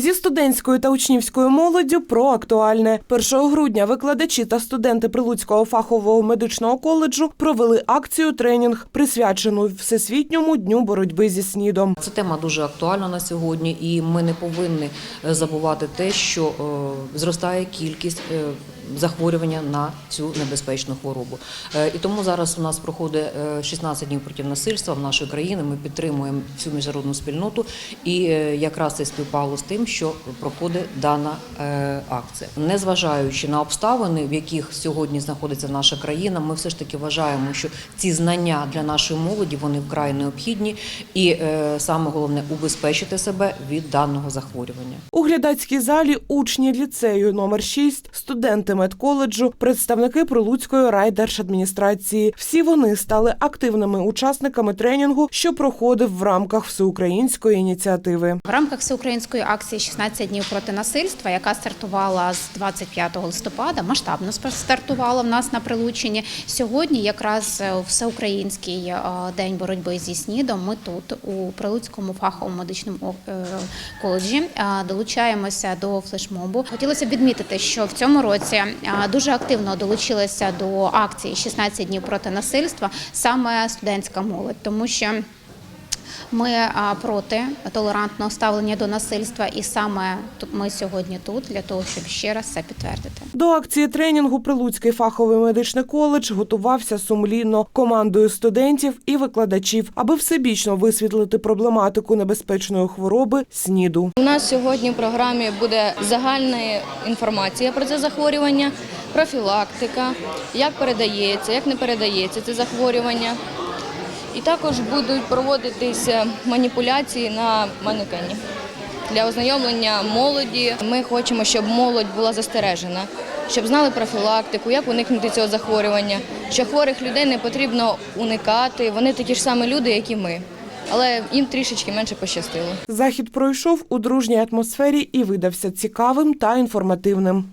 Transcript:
Зі студентською та учнівською молоддю про актуальне 1 грудня викладачі та студенти Прилуцького фахового медичного коледжу провели акцію тренінг, присвячену всесвітньому дню боротьби зі снідом. Ця тема дуже актуальна на сьогодні, і ми не повинні е, забувати те, що е, зростає кількість е, захворювання на цю небезпечну хворобу. Е, І тому зараз у нас проходить е, 16 днів проти насильства в нашій країні. Ми підтримуємо всю міжнародну спільноту, і е, якраз це співпало з тим, що проходить дана е, акція. Незважаючи на обставини, в яких сьогодні знаходиться наша країна, ми все ж таки вважаємо, що ці знання для нашої молоді вони вкрай необхідні, і е, саме головне убезпечити себе від даного захворювання. У глядацькій залі учні ліцею номер 6, студенти медколеджу, представники Прилуцької райдержадміністрації. Всі вони стали активними учасниками тренінгу, що проходив в рамках всеукраїнської ініціативи. В рамках всеукраїнської акції «16 днів проти насильства, яка стартувала з 25 листопада, масштабно стартувала в нас на Прилуччині. Сьогодні, якраз е, всеукраїнський е, день боротьби зі снідом. Ми тут у Прилуцькому фаховому медичному е, коледжі долучаємося до флешмобу. Хотілося б відмітити, що в цьому році дуже активно долучилася до акції «16 днів проти насильства саме студентська молодь, тому що. Ми а, проти толерантного ставлення до насильства, і саме тут ми сьогодні тут для того, щоб ще раз це підтвердити. До акції тренінгу Прилуцький фаховий медичний коледж готувався сумлінно командою студентів і викладачів, аби всебічно висвітлити проблематику небезпечної хвороби СНІДу. У нас сьогодні в програмі буде загальна інформація про це захворювання, профілактика, як передається, як не передається це захворювання. І також будуть проводитися маніпуляції на манекені. Для ознайомлення молоді ми хочемо, щоб молодь була застережена, щоб знали профілактику, як уникнути цього захворювання, що хворих людей не потрібно уникати, вони такі ж самі люди, як і ми. Але їм трішечки менше пощастило. Захід пройшов у дружній атмосфері і видався цікавим та інформативним.